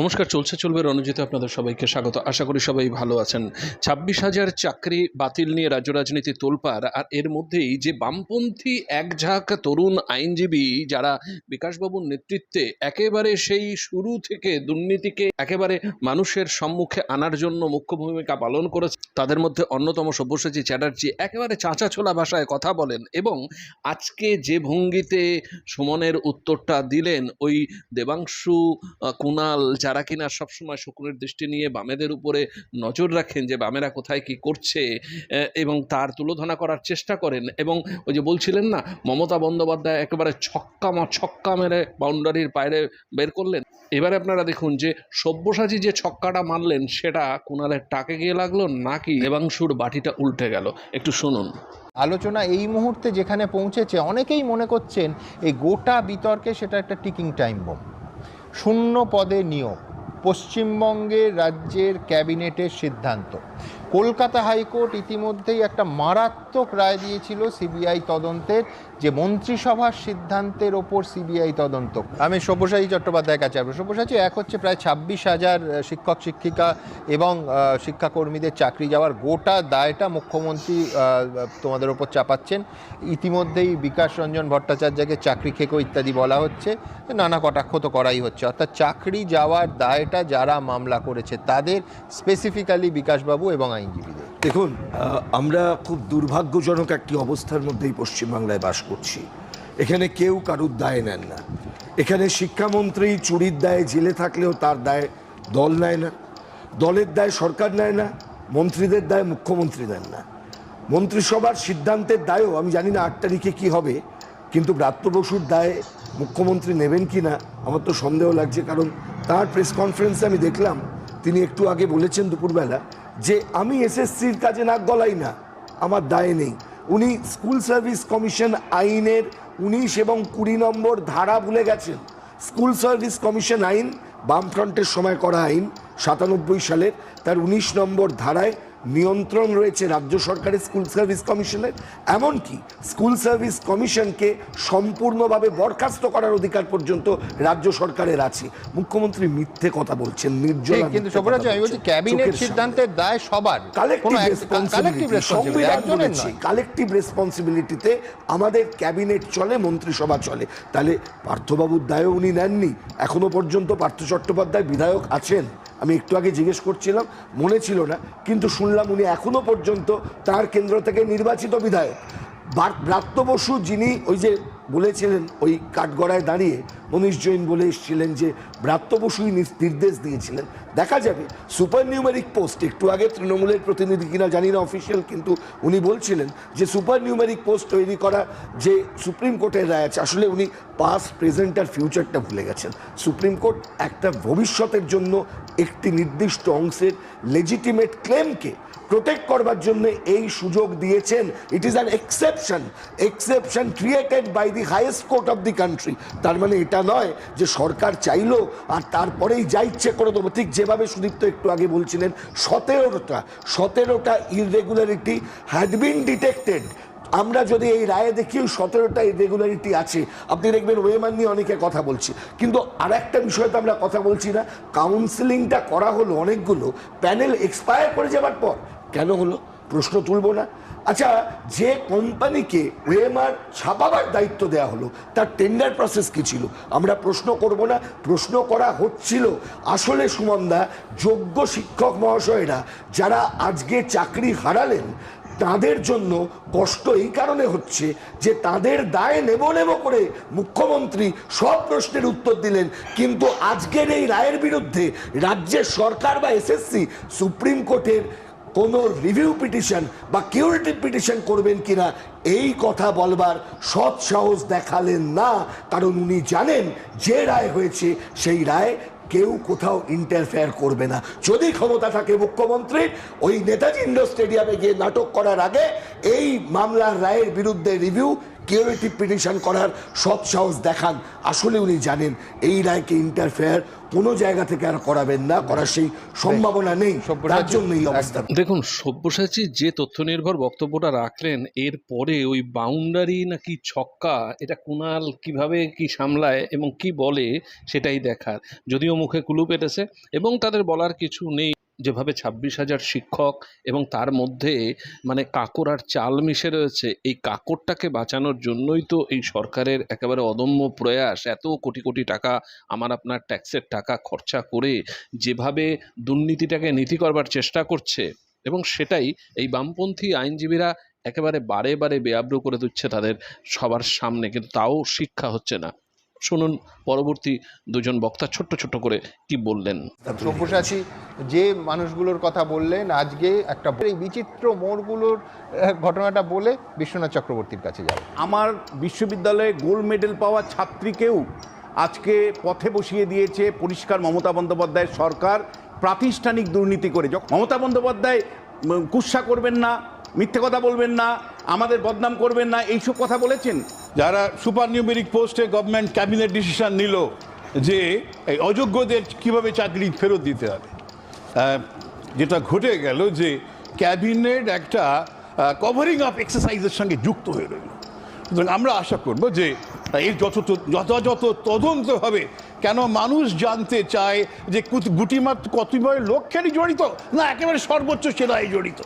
নমস্কার, চলছে চলবে রণজিতে আপনাদের সবাইকে স্বাগত। আশা করি সবাই ভালো আছেন। ছাব্বিশ হাজার চাকরি বাতিল নিয়ে রাজ্য রাজনীতি তোলপাড়, আর এর মধ্যেই যে বামপন্থী একঝাঁক তরুণ আইনজীবী যারা বিকাশবাবুর নেতৃত্বে একেবারে সেই শুরু থেকে দুর্নীতিকে একেবারে মানুষের সম্মুখে আনার জন্য মুখ্য ভূমিকা পালন করেছে, তাদের মধ্যে অন্যতম সব্যসাচী চ্যাটার্জি, একেবারে চাঁচা ছোলা ভাষায় কথা বলেন এবং আজকে যে ভঙ্গিতে সুমনের উত্তরটা দিলেন ওই দেবাংশু কুণাল যারা কিনা সবসময় শকুনের দৃষ্টি নিয়ে বামেদের উপরে নজর রাখেন যে বামেরা কোথায় কি করছে এবং তার তুলোধনা করার চেষ্টা করেন এবং ওই যে বলছিলেন না, মমতা বন্দ্যোপাধ্যায় একেবারে ছক্কা ছক্কা মেরে বাউন্ডারির বাইরে বের করলেন। এবারে আপনারা দেখুন যে সব্যসাচী যে ছক্কাটা মারলেন সেটা কুণালের টাকে গিয়ে লাগল, নাকি দেবাংশুর বাটিটা উল্টে গেল। একটু শুনুন। আলোচনা এই মুহূর্তে যেখানে পৌঁছেছে, অনেকেই মনে করছেন এই গোটা বিতর্কে সেটা একটা টিকিং টাইম বোম। শূন্য পদে নিয়োগ পশ্চিমবঙ্গের রাজ্যের ক্যাবিনেটের সিদ্ধান্ত। কলকাতা হাইকোর্ট ইতিমধ্যেই একটা মারাত্মক রায় দিয়েছিল সিবিআই তদন্তের, যে মন্ত্রিসভার সিদ্ধান্তের ওপর সিবিআই তদন্ত। আমি সব্যসাচী চট্টোপাধ্যায়ের কাছে আসব। সব্যসাচী, এক হচ্ছে প্রায় ছাব্বিশ হাজার শিক্ষক, শিক্ষিকা এবং শিক্ষাকর্মীদের চাকরি যাওয়ার গোটা দায়টা মুখ্যমন্ত্রী তোমাদের ওপর চাপাচ্ছেন। ইতিমধ্যেই বিকাশ রঞ্জন ভট্টাচার্যকে চাকরি খেকো ইত্যাদি বলা হচ্ছে। নানা কটাক্ষ তো করাই হচ্ছে। অর্থাৎ চাকরি যাওয়ার দায়টা যারা মামলা করেছে, তাদের স্পেসিফিক্যালি বিকাশবাবু এবং আইনজীবীদের দেখুন আমরা খুব দুর্ভাগ্যজনক একটি অবস্থার মধ্যেই পশ্চিমবাংলায় বাস করছি। এখানে কেউ কারুর দায় নেন না। এখানে শিক্ষামন্ত্রী চুরির দায়ে জেলে থাকলেও তার দায় দল নেয় না। দলের দায় সরকার নেয় না, মন্ত্রীদের দায় মুখ্যমন্ত্রী নেন না। মন্ত্রিসভার সিদ্ধান্তের দায়ও, আমি জানি না আট তারিখে কী হবে, কিন্তু ব্রাত্য বসুর দায় মুখ্যমন্ত্রী নেবেন কি না, আমার তো সন্দেহ লাগছে, কারণ তার প্রেস কনফারেন্সে আমি দেখলাম, তিনি একটু আগে বলেছেন দুপুরবেলা যে আমি এসএসসির কাজে নাক গলাই না, আমার দায় নেই। উনি স্কুল সার্ভিস কমিশন আইনের উনিশ এবং কুড়ি নম্বর ধারা ভুলে গেছেন। স্কুল সার্ভিস কমিশন আইন, বামফ্রন্টের সময় করা আইন, সাতানব্বই সালের, তার উনিশ নম্বর ধারায় নিয়ন্ত্রণ রয়েছে রাজ্য সরকারের স্কুল সার্ভিস কমিশনের এমনকি স্কুল সার্ভিস কমিশনকে সম্পূর্ণভাবে বরখাস্ত করার অধিকার পর্যন্ত রাজ্য সরকারের আছে। মুখ্যমন্ত্রী মিথ্যে কথা বলছেন নির্জলা ঠিক, কিন্তু মিথ্যে আমি বলছি ক্যাবিনেট সিদ্ধান্তের দায় সবার। কালেকটিভ কোনো রেসপন্সিবিলিটি সংবিধান বলেছে নয়। কালেকটিভ রেসপন্সিবিলিটিতে আমাদের ক্যাবিনেট চলে মন্ত্রিসভা চলে। তাহলে পার্থবাবুর দায়ও উনি নেননি। এখনও পর্যন্ত পার্থ চট্টোপাধ্যায় বিধায়ক আছেন। আমি একটু আগে জিজ্ঞেস করছিলাম, মনে ছিল না, কিন্তু শুনলাম উনি এখনও পর্যন্ত তার কেন্দ্র থেকে নির্বাচিত বিধায়ক। ব্রাত্য বসু যিনি ওই যে বলেছিলেন ওই কাঠগড়ায় দাঁড়িয়ে মনীষ জৈন বলে এসেছিলেন যে ব্রাত্য বসুই নির্দেশ দিয়েছিলেন। দেখা যাবে সুপার নিউমেরিক পোস্ট, একটু আগে তৃণমূলের প্রতিনিধি কিনা জানি না অফিসিয়াল, কিন্তু উনি বলছিলেন যে সুপার নিউমেরিক পোস্ট তৈরি করা যে সুপ্রিম কোর্টের রায় আছে, আসলে উনি পাস্ট প্রেজেন্ট আর ফিউচারটা ভুলে গেছেন। সুপ্রিম কোর্ট একটা ভবিষ্যতের জন্য একটি নির্দিষ্ট অংশের লেজিটিমেট ক্লেমকে প্রোটেক্ট করবার জন্য এই সুযোগ দিয়েছেন। It is an exception exception created by the highest court of the country তার মানে এটা নয় যে সরকার চাইলো আর তারপরেই যা ইচ্ছে করে দেবো। ঠিক যেভাবে সুদীপ্ত একটু আগে বলছিলেন, সতেরোটা সতেরোটা ইরেগুলারিটি হ্যাড বিন ডিটেক্টেড আমরা যদি এই রায়ে দেখি সতেরোটা ইরেগুলারিটি আছে। আপনি দেখবেন ওয়েমান নিয়ে অনেকে কথা বলছি। কিন্তু আর একটা বিষয় তো আমরা কথা বলছি না। কাউন্সিলিংটা করা হলো অনেকগুলো প্যানেল এক্সপায়ার করে যাবার পর। কেন হলো? প্রশ্ন তুলবো না। আচ্ছা যে কোম্পানিকে ওয়েমার ছাপাবার দায়িত্ব দেওয়া হলো, তার টেন্ডার প্রসেস কি ছিল? আমরা প্রশ্ন করব না, প্রশ্ন করা হচ্ছিল। আসলে সুমনদা, যোগ্য শিক্ষক মহাশয়রা যারা আজকে চাকরি হারালেন, তাদের জন্য কষ্ট এই কারণে হচ্ছে যে তাদের দায় নেব নেব করে মুখ্যমন্ত্রী সব প্রশ্নের উত্তর দিলেন। কিন্তু আজকের এই রায়ের বিরুদ্ধে রাজ্যের সরকার বা এসএসসি, সুপ্রিম কোর্টের কোনো রিভিউ পিটিশন বা কিউরিটিভ পিটিশন করবেন কিনা, এই কথা বলবার সৎ সাহস দেখালেন না। কারণ উনি জানেন যে রায় হয়েছে, সেই রায় কেউ কোথাও ইন্টারফেয়ার করবে না। যদি ক্ষমতা থাকে মুখ্যমন্ত্রীর ওই নেতাজি ইন্ডোর স্টেডিয়ামে গিয়ে নাটক করার আগে এই মামলার রায়ের বিরুদ্ধে রিভিউ কিউরিটিভ পিটিশন করার সৎ সাহস দেখান। আসলে উনি জানেন এই রায়কে ইন্টারফেয়ার কোনো জায়গা থেকে আর করাবেন না করার সেই সম্ভাবনা নেই। তার জন্য এই অবস্থা। দেখুন সব্যসাচী যে তথ্য নির্ভর বক্তব্যটা রাখলেন এর পরে ওই বাউন্ডারি নাকি ছক্কা এটা কুণাল কীভাবে কি সামলায় এবং কি বলে সেটাই দেখার। যদিও মুখে কুলু পেটেছে এবং তাদের বলার কিছু নেই। যেভাবে ছাব্বিশ হাজার শিক্ষক এবং তার মধ্যে মানে কাকর আর চাল মিশে রয়েছে, এই কাকরটাকে বাঁচানোর জন্যই তো এই সরকারের একেবারে অদম্য প্রয়াস, এত কোটি কোটি টাকা আমার আপনার ট্যাক্সের টাকা খরচা করে যেভাবে দুর্নীতিটাকে নীতি করবার চেষ্টা করছে এবং সেটাই এই বামপন্থী আইনজীবীরা একেবারে বারে বারে বেআব্রু করে দিচ্ছে তাদের সবার সামনে, কিন্তু তাও শিক্ষা হচ্ছে না। শুনুন পরবর্তী দুজন বক্তা ছোট্ট ছোট্ট করে কি বললেন। সব্যসাচী যে মানুষগুলোর কথা বললেন আজকে একটা এই বিচিত্র মোড়গুলোর ঘটনাটা বলে বিশ্বনাথ চক্রবর্তীর কাছে যাব। আমার বিশ্ববিদ্যালয়ে গোল্ড মেডেল পাওয়া ছাত্রীকেও আজকে পথে বসিয়ে দিয়েছে পরিষ্কার মমতা বন্দ্যোপাধ্যায়ের সরকার প্রাতিষ্ঠানিক দুর্নীতি করে। যখন মমতা বন্দ্যোপাধ্যায় কুৎসা করবেন না মিথ্যে কথা বলবেন না আমাদের বদনাম করবেন না এইসব কথা বলেছেন? যারা সুপার নিউমেরিক পোস্টে গভর্নমেন্ট ক্যাবিনেট ডিসিশন নিল যে এই অযোগ্যদের কীভাবে চাকরি ফেরত দিতে হবে। যেটা ঘটে গেল যে ক্যাবিনেট একটা কভারিং আপ এক্সারসাইজের সঙ্গে যুক্ত হয়ে রইল। সুতরাং আমরা আশা করব যে এর যত যথাযথ তদন্ত হবে কেন মানুষ জানতে চায় যে গুটিমাত্র কতিপয় লোক জড়িত না একেবারে সর্বোচ্চ সেরাই জড়িত।